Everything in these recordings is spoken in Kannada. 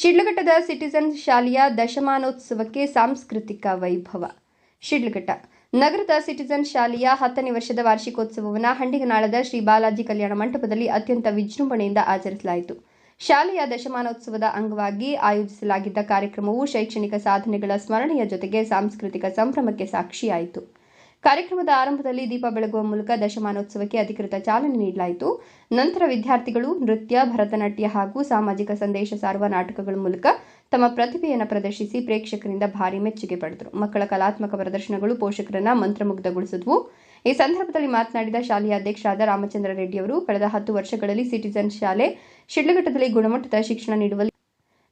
ಶಿಡ್ಲಘಟ್ಟದ ಸಿಟಿಸನ್ ಶಾಲೆಯ ದಶಮಾನೋತ್ಸವಕ್ಕೆ ಸಾಂಸ್ಕೃತಿಕ ವೈಭವ. ಶಿಡ್ಲಘಟ್ಟ, ನಗರದ ಸಿಟಿಜನ್ ಶಾಲೆಯ ಹತ್ತನೇ ವರ್ಷದ ವಾರ್ಷಿಕೋತ್ಸವವನ್ನು ಹಂಡಿಗನಾಳದ ಶ್ರೀ ಬಾಲಾಜಿ ಕಲ್ಯಾಣ ಮಂಟಪದಲ್ಲಿ ಅತ್ಯಂತ ವಿಜೃಂಭಣೆಯಿಂದ ಆಚರಿಸಲಾಯಿತು. ಶಾಲೆಯ ದಶಮಾನೋತ್ಸವದ ಅಂಗವಾಗಿ ಆಯೋಜಿಸಲಾಗಿದ್ದ ಕಾರ್ಯಕ್ರಮವು ಶೈಕ್ಷಣಿಕ ಸಾಧನೆಗಳ ಸ್ಮರಣೆಯ ಜೊತೆಗೆ ಸಾಂಸ್ಕೃತಿಕ ಸಂಭ್ರಮಕ್ಕೆ ಸಾಕ್ಷಿಯಾಯಿತು. ಕಾರ್ಯಕ್ರಮದ ಆರಂಭದಲ್ಲಿ ದೀಪ ಬೆಳಗುವ ಮೂಲಕ ದಶಮಾನೋತ್ಸವಕ್ಕೆ ಅಧಿಕೃತ ಚಾಲನೆ ನೀಡಲಾಯಿತು. ನಂತರ ವಿದ್ಯಾರ್ಥಿಗಳು ನೃತ್ಯ, ಭರತನಾಟ್ಯ ಹಾಗೂ ಸಾಮಾಜಿಕ ಸಂದೇಶ ಸಾರುವ ನಾಟಕಗಳ ಮೂಲಕ ತಮ್ಮ ಪ್ರತಿಭೆಯನ್ನು ಪ್ರದರ್ಶಿಸಿ ಪ್ರೇಕ್ಷಕರಿಂದ ಭಾರಿ ಮೆಚ್ಚುಗೆ ಪಡೆದರು. ಮಕ್ಕಳ ಕಲಾತ್ಮಕ ಪ್ರದರ್ಶನಗಳು ಪೋಷಕರನ್ನ ಮಂತ್ರಮುಗ್ಧಗೊಳಿಸಿದ್ವು. ಈ ಸಂದರ್ಭದಲ್ಲಿ ಮಾತನಾಡಿದ ಶಾಲೆಯ ಅಧ್ಯಕ್ಷರಾದ ರಾಮಚಂದ್ರ ರೆಡ್ಡಿ ಅವರು, ಕಳೆದ ಹತ್ತು ವರ್ಷಗಳಲ್ಲಿ ಸಿಟಿಜನ್ ಶಾಲೆ, ಶಿಡ್ಲಘಟ್ಟದಲ್ಲಿ ಗುಣಮಟ್ಟದ ಶಿಕ್ಷಣ ನೀಡುವಲ್ಲಿ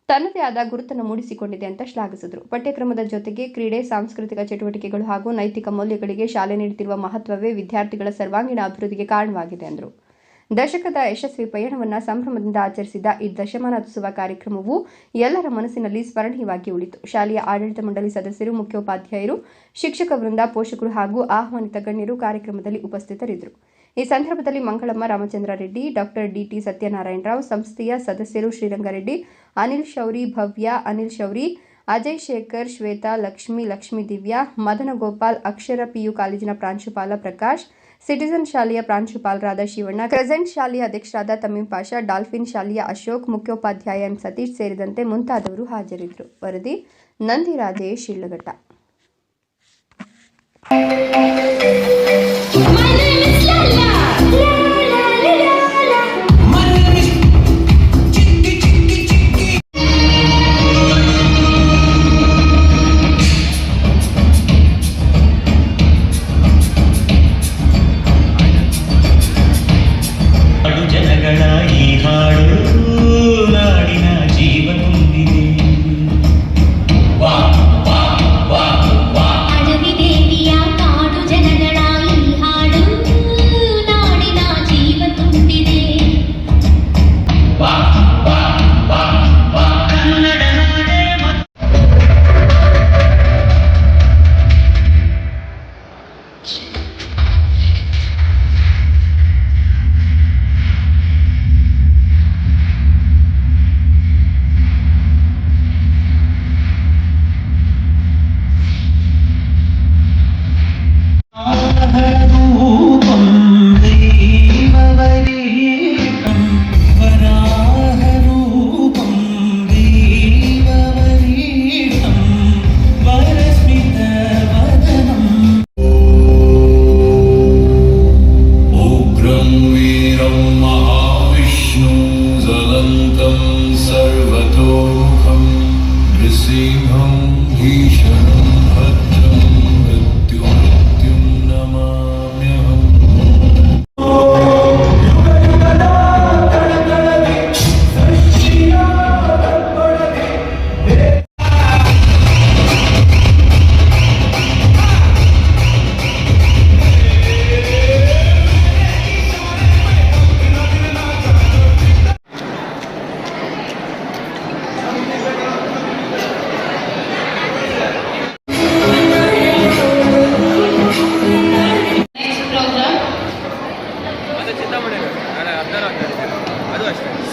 ತನ್ನದೇ ಆದ ಗುರುತನ್ನು ಮೂಡಿಸಿಕೊಂಡಿದೆ ಅಂತ ಶ್ಲಾಘಿಸಿದರು. ಪಠ್ಯಕ್ರಮದ ಜೊತೆಗೆ ಕ್ರೀಡೆ, ಸಾಂಸ್ಕೃತಿಕ ಚಟುವಟಿಕೆಗಳು ಹಾಗೂ ನೈತಿಕ ಮೌಲ್ಯಗಳಿಗೆ ಶಾಲೆ ನೀಡುತ್ತಿರುವ ಮಹತ್ವವೇ ವಿದ್ಯಾರ್ಥಿಗಳ ಸರ್ವಾಂಗೀಣ ಅಭಿವೃದ್ಧಿಗೆ ಕಾರಣವಾಗಿದೆ ಎಂದರು ದಶಕದ ಯಶಸ್ವಿ ಪಯಣವನ್ನು ಸಂಭ್ರಮದಿಂದ ಆಚರಿಸಿದ ಈ ದಶಮಾನೋತ್ಸವ ಕಾರ್ಯಕ್ರಮವು ಎಲ್ಲರ ಮನಸ್ಸಿನಲ್ಲಿ ಸ್ಮರಣೀಯವಾಗಿ ಉಳಿತು. ಶಾಲೆಯ ಆಡಳಿತ ಮಂಡಳಿ ಸದಸ್ಯರು, ಮುಖ್ಯೋಪಾಧ್ಯಾಯರು, ಶಿಕ್ಷಕ ವೃಂದ, ಪೋಷಕರು ಹಾಗೂ ಆಹ್ವಾನಿತ ಗಣ್ಯರು ಕಾರ್ಯಕ್ರಮದಲ್ಲಿ ಉಪಸ್ಥಿತರಿದ್ದರು. ಈ ಸಂದರ್ಭದಲ್ಲಿ ಮಂಗಳಮ್ಮ, ರಾಮಚಂದ್ರ ರೆಡ್ಡಿ, ಡಾಕ್ಟರ್ ಡಿಟಿ ಸತ್ಯನಾರಾಯಣ ರಾವ್, ಸಂಸ್ಥೆಯ ಸದಸ್ಯರು ಶ್ರೀರಂಗರೆಡ್ಡಿ, ಅನಿಲ್ ಶೌರಿ, ಭವ್ಯ, ಅನಿಲ್ ಶೌರಿ, ಅಜಯ್ ಶೇಖರ್, ಶ್ವೇತಾ, ಲಕ್ಷ್ಮಿ, ಲಕ್ಷ್ಮೀ ದಿವ್ಯಾ, ಮದನ ಗೋಪಾಲ್, ಅಕ್ಷರ ಪಿಯು ಕಾಲೇಜಿನ ಪ್ರಾಂಶುಪಾಲ ಪ್ರಕಾಶ್, ಸಿಟಿಜನ್ ಶಾಲೆಯ ಪ್ರಾಂಶುಪಾಲರಾದ ಶಿವಣ್ಣ, ಕ್ರೆಸೆಂಟ್ ಶಾಲೆಯ ಅಧ್ಯಕ್ಷರಾದ ತಮೀಮ್ ಪಾಷ, ಡಾಲ್ಫಿನ್ ಶಾಲೆಯ ಅಶೋಕ್, ಮುಖ್ಯೋಪಾಧ್ಯಾಯ ಎಂ ಸತೀಶ್ ಸೇರಿದಂತೆ ಮುಂತಾದವರು ಹಾಜರಿದ್ದರು. ವರದಿ ನಂದಿರಾಜೇಶ್ ಶಿಳ್ಳಘಟ್ಟ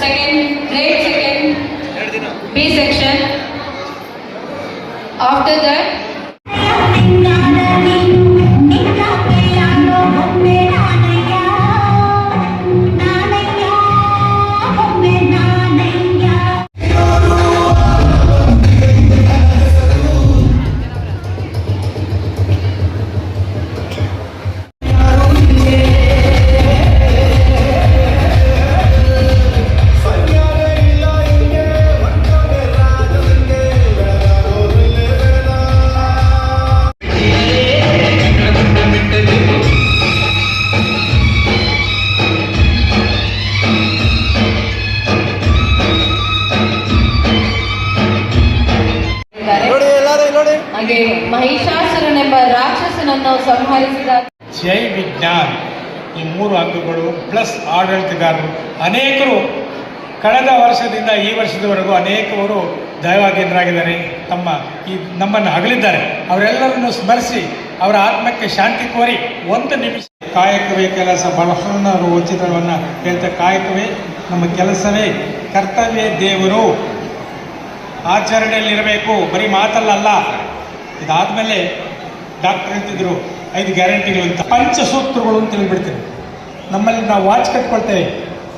ಅಷ್ಟೇ ಸೆಕೆಂಡ್ ಗ್ರೇಡ್ ಸೆಕೆಂಡ್ ಎರಡು ದಿನ. ಬಿ ಹಾಗೆ ಮಹಿಷಾಸುರನೆಂಬ ರಾಕ್ಷಸನನ್ನು ಸಂಹರಿಸಿದ ಜೈ ವಿಜ್ಞಾನ್. ಈ ಮೂರು ಅಂಗಗಳು ಪ್ಲಸ್ ಆಡಳಿತಗಾರರು. ಅನೇಕರು ಕಳೆದ ವರ್ಷದಿಂದ ಈ ವರ್ಷದವರೆಗೂ ಅನೇಕವರು ದೈವಾಧೀನರಾಗಿದ್ದಾರೆ. ತಮ್ಮ ಈ ನಮ್ಮನ್ನು ಅಗಲಿದ್ದಾರೆ ಅವರೆಲ್ಲರನ್ನು ಸ್ಮರಿಸಿ ಅವರ ಆತ್ಮಕ್ಕೆ ಶಾಂತಿ ಕೋರಿ ಒಂದು ನಿಮಿಷ. ಕಾಯಕವೇ ಕೆಲಸ ಬಹಳವರು ಉಚಿತವನ್ನು ಹೇಳ್ತಾ ಕಾಯಕವೇ, ನಮ್ಮ ಕೆಲಸವೇ ಕರ್ತವ್ಯ ದೇವರು. ಆಚರಣೆಯಲ್ಲಿರಬೇಕು. ಬರೀ ಮಾತಲ್ಲಲ್ಲ ಇದಾದಮೇಲೆ ಡಾಕ್ಟರ್ ಹೇಳ್ತಿದ್ರು, ಐದು ಗ್ಯಾರಂಟಿಗಳು ಅಂತ. ಪಂಚಸೂತ್ರಗಳು ಅಂತ ಹೇಳ್ಬಿಡ್ತೀವಿ ನಮ್ಮಲ್ಲಿ ನಾವು watch ಕಟ್ಕೊಳ್ತೇವೆ.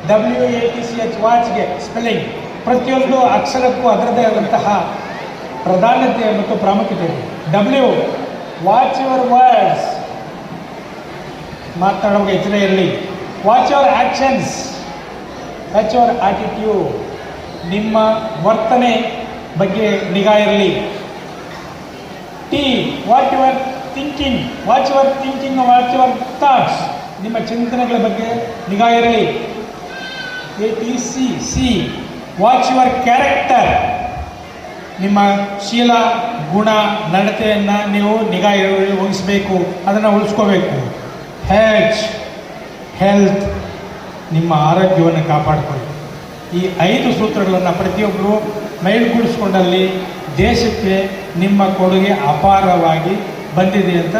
W A T C H ವಾಚ್ಗೆ spelling ಪ್ರತಿಯೊಂದು ಅಕ್ಷರಕ್ಕೂ ಅದರದೇ ಆದಂತಹ ಪ್ರಧಾನತೆ ಮತ್ತು ಪ್ರಾಮುಖ್ಯತೆ ಇದೆ. ಡಬ್ಲ್ಯೂ ವಾಚ್ ಯುವರ್ ವರ್ಡ್ಸ್ ಮಾತನಾಡುವಾಗ ಎಚ್ಚರ ಇರಲಿ. Watch your actions watch your attitude ನಿಮ್ಮ ವರ್ತನೆ ಬಗ್ಗೆ ನಿಗಾ ಇರಲಿ. T what your thinking watch your thinking watch your thoughts ನಿಮ್ಮ ಚಿಂತನೆಗಳ ಬಗ್ಗೆ ನಿಗಾ ಇರಲಿ. A T C C watch your character ನಿಮ್ಮ ಶೀಲ, ಗುಣ, ನಡತೆಯನ್ನು ನೀವು ನಿಗಾ ವಹಿಸಬೇಕು. ಅದನ್ನು ಉಳಿಸ್ಕೋಬೇಕು. ಹೆಚ್ ಹೆಲ್ತ್ ನಿಮ್ಮ ಆರೋಗ್ಯವನ್ನು ಕಾಪಾಡಿಕೊಳ್ಳಿ. ಈ ಐದು ಸೂತ್ರಗಳನ್ನು ಪ್ರತಿಯೊಬ್ಬರು ಮೈಲ್ಗೂಡಿಸ್ಕೊಂಡಲ್ಲಿ ದೇಶಕ್ಕೆ ನಿಮ್ಮ ಕೊಡುಗೆ ಅಪಾರವಾಗಿ ಬಂದಿದೆ ಅಂತ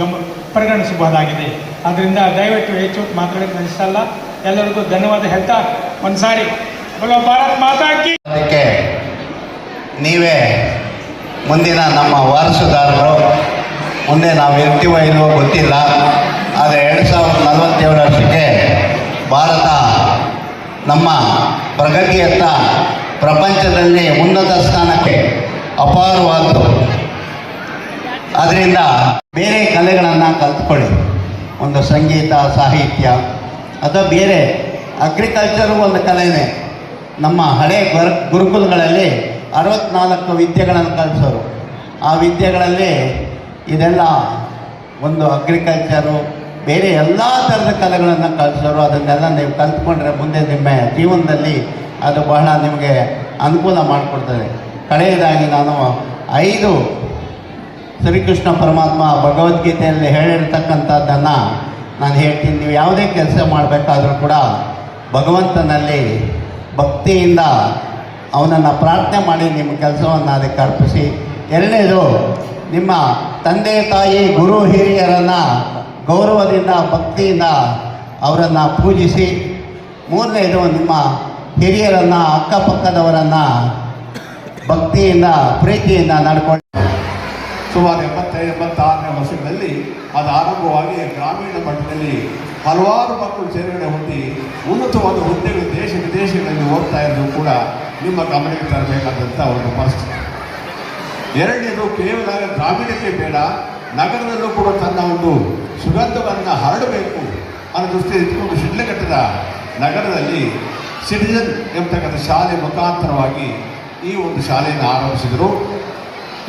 ಗಮ ಪರಿಗಣಿಸಬಹುದಾಗಿದೆ. ಆದ್ದರಿಂದ ದಯವಿಟ್ಟು ಹೆಚ್ಚು ಮಾತಾಡೋಕ್ಕೆ ಅನಿಸಲ್ಲ ಎಲ್ಲರಿಗೂ ಧನ್ಯವಾದ ಹೇಳ್ತಾ ಒಂದ್ಸಾರಿ. ಭಾರತ್ ಮಾತಾ ಕಿ ಅದಕ್ಕೆ ನೀವೇ ಮುಂದಿನ ನಮ್ಮ ವಾರಸುದಾರರು, ಮುಂದೆ ನಾವು ಇರ್ತೀವೋ ಇಲ್ವೋ ಗೊತ್ತಿಲ್ಲ. ಆದರೆ ಎರಡು ಸಾವಿರದ ನಲವತ್ತೇಳು ವರ್ಷಕ್ಕೆ ಭಾರತ ನಮ್ಮ ಪ್ರಗತಿಯತ್ತ ಪ್ರಪಂಚದಲ್ಲಿ ಉನ್ನತ ಸ್ಥಾನಕ್ಕೆ ಅಪಾರವಾದ್ದು. ಅದರಿಂದ ಬೇರೆ ಕಲೆಗಳನ್ನು ಕಲ್ತ್ಕೊಳ್ಳಿ. ಒಂದು ಸಂಗೀತ, ಸಾಹಿತ್ಯ, ಅಥವಾ ಬೇರೆ ಅಗ್ರಿಕಲ್ಚರು ಒಂದು ಕಲೆನೇ. ನಮ್ಮ ಹಳೆ ಗುರು, ಗುರುಕುಲಗಳಲ್ಲಿ ಅರವತ್ನಾಲ್ಕು ವಿದ್ಯೆಗಳನ್ನು ಕಲಿಸೋರು. ಆ ವಿದ್ಯೆಗಳಲ್ಲಿ ಇದೆಲ್ಲ ಒಂದು ಅಗ್ರಿಕಲ್ಚರು ಬೇರೆ ಎಲ್ಲ ಥರದ ಕಲೆಗಳನ್ನು ಕಲಿಸೋರು. ಅದನ್ನೆಲ್ಲ ನೀವು ಕಲ್ತ್ಕೊಂಡ್ರೆ ಮುಂದೆ ನಿಮ್ಮ ಜೀವನದಲ್ಲಿ ಅದು ಬಹಳ ನಿಮಗೆ ಅನುಕೂಲ ಮಾಡಿಕೊಡ್ತದೆ. ಕಡೆಯದಾಗಿ ನಾನು ಐದು ಶ್ರೀಕೃಷ್ಣ ಪರಮಾತ್ಮ ಭಗವದ್ಗೀತೆಯಲ್ಲಿ ಹೇಳಿರ್ತಕ್ಕಂಥದ್ದನ್ನು ನಾನು ಹೇಳ್ತೀನಿ. ನೀವು ಯಾವುದೇ ಕೆಲಸ ಮಾಡಬೇಕಾದ್ರೂ ಕೂಡ ಭಗವಂತನಲ್ಲಿ ಭಕ್ತಿಯಿಂದ ಅವನನ್ನು ಪ್ರಾರ್ಥನೆ ಮಾಡಿ ನಿಮ್ಮ ಕೆಲಸವನ್ನು ಅದಕ್ಕೆ ಅರ್ಪಿಸಿ. ಎರಡನೇದು, ನಿಮ್ಮ ತಂದೆ ತಾಯಿ ಗುರು ಹಿರಿಯರನ್ನು ಗೌರವದಿಂದ, ಭಕ್ತಿಯಿಂದ ಅವರನ್ನು ಪೂಜಿಸಿ. ಮೂರನೇದು, ನಿಮ್ಮ ಹಿರಿಯರನ್ನು ಅಕ್ಕಪಕ್ಕದವರನ್ನು ಭಕ್ತಿಯಿಂದ, ಪ್ರೀತಿಯಿಂದ ನಡ್ಕೊಂಡು. ಸುಮಾರು ಎಂಬತ್ತೈದು, ಎಂಬತ್ತಾರನೇ ವರ್ಷಗಳಲ್ಲಿ ಅದು ಆರಂಭವಾಗಿ ಗ್ರಾಮೀಣ ಮಟ್ಟದಲ್ಲಿ ಹಲವಾರು ಮಕ್ಕಳು ಸೇರ್ಗಡೆ ಹೊಂದಿ ಉನ್ನತವಾದ ಹುದ್ದೆಗಳು ದೇಶ ವಿದೇಶಗಳಲ್ಲಿ ಹೋಗ್ತಾ ಇರೋದು ಕೂಡ ನಿಮ್ಮ ಗಮನಕ್ಕೆ ತರಬೇಕಾದಂಥ ಒಂದು ಪರಿಸ್ಥಿತಿ ಎರಡನೇದು ಕೇವಲ ಗ್ರಾಮೀಣಕ್ಕೆ ಬೇಡ, ನಗರದಲ್ಲೂ ಕೂಡ ತನ್ನ ಒಂದು ಸುಗಂಧವನ್ನು ಹರಡಬೇಕು ಅನ್ನೋ ದೃಷ್ಟಿಯಲ್ಲಿ ಇಟ್ಕೊಂಡು ಶಿಡ್ಲಘಟ್ಟದ ನಗರದಲ್ಲಿ ಸಿಟಿಜನ್ ಎಂಬತಕ್ಕಂಥ ಶಾಲೆ ಮುಖಾಂತರವಾಗಿ ಈ ಒಂದು ಶಾಲೆಯನ್ನು ಆರಂಭಿಸಿದರು.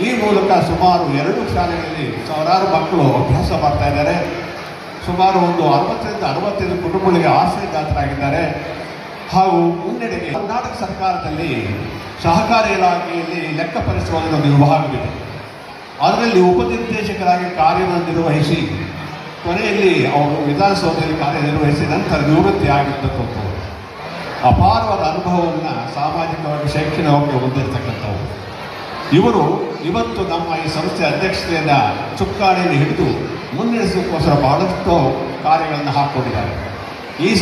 ಈ ಮೂಲಕ ಸುಮಾರು ಎರಡು ಶಾಲೆಗಳಲ್ಲಿ ಸಾವಿರಾರು ಮಕ್ಕಳು ಅಭ್ಯಾಸ ಮಾಡ್ತಾ ಇದ್ದಾರೆ. ಸುಮಾರು ಒಂದು ಅರವತ್ತರಿಂದ ಅರವತ್ತೈದು ಕುಟುಂಬಗಳಿಗೆ ಆಶ್ರಯದಾತರಾಗಿದ್ದಾರೆ ಹಾಗೂ ಮುನ್ನಡೆಗೆ ಕರ್ನಾಟಕ ಸರ್ಕಾರದಲ್ಲಿ ಸಹಕಾರ ಇಲಾಖೆಯಲ್ಲಿ ಲೆಕ್ಕ ಪರಿಶೋಧನೆ ಒಂದು ವಿಭಾಗವಿದೆ. ಅದರಲ್ಲಿ ಉಪನಿರ್ದೇಶಕರಾಗಿ ಕಾರ್ಯನಿರ್ವಹಿಸಿ, ಕೊನೆಯಲ್ಲಿ ಅವರು ವಿಧಾನಸೌಧದಲ್ಲಿ ಕಾರ್ಯನಿರ್ವಹಿಸಿ ನಂತರ ನಿವೃತ್ತಿ ಆಗಿರ್ತಕ್ಕಂಥವ್ರು ಅಪಾರವಾದ ಅನುಭವವನ್ನು ಸಾಮಾಜಿಕವಾಗಿ ಶೈಕ್ಷಣಿಕವಾಗಿ ಹೊಂದಿರತಕ್ಕಂಥವ್ರು. ಇವರು ಇವತ್ತು ನಮ್ಮ ಈ ಸಂಸ್ಥೆ ಅಧ್ಯಕ್ಷತೆಯನ್ನು ಚುಕ್ಕಾಣಿಯಲ್ಲಿ ಹಿಡಿದು ಮುನ್ನಡೆಸೋಕ್ಕೋಸ್ಕರ ಬಹಳಷ್ಟು ಕಾರ್ಯಗಳನ್ನು ಹಾಕ್ಕೊಂಡಿದ್ದಾರೆ. ಈ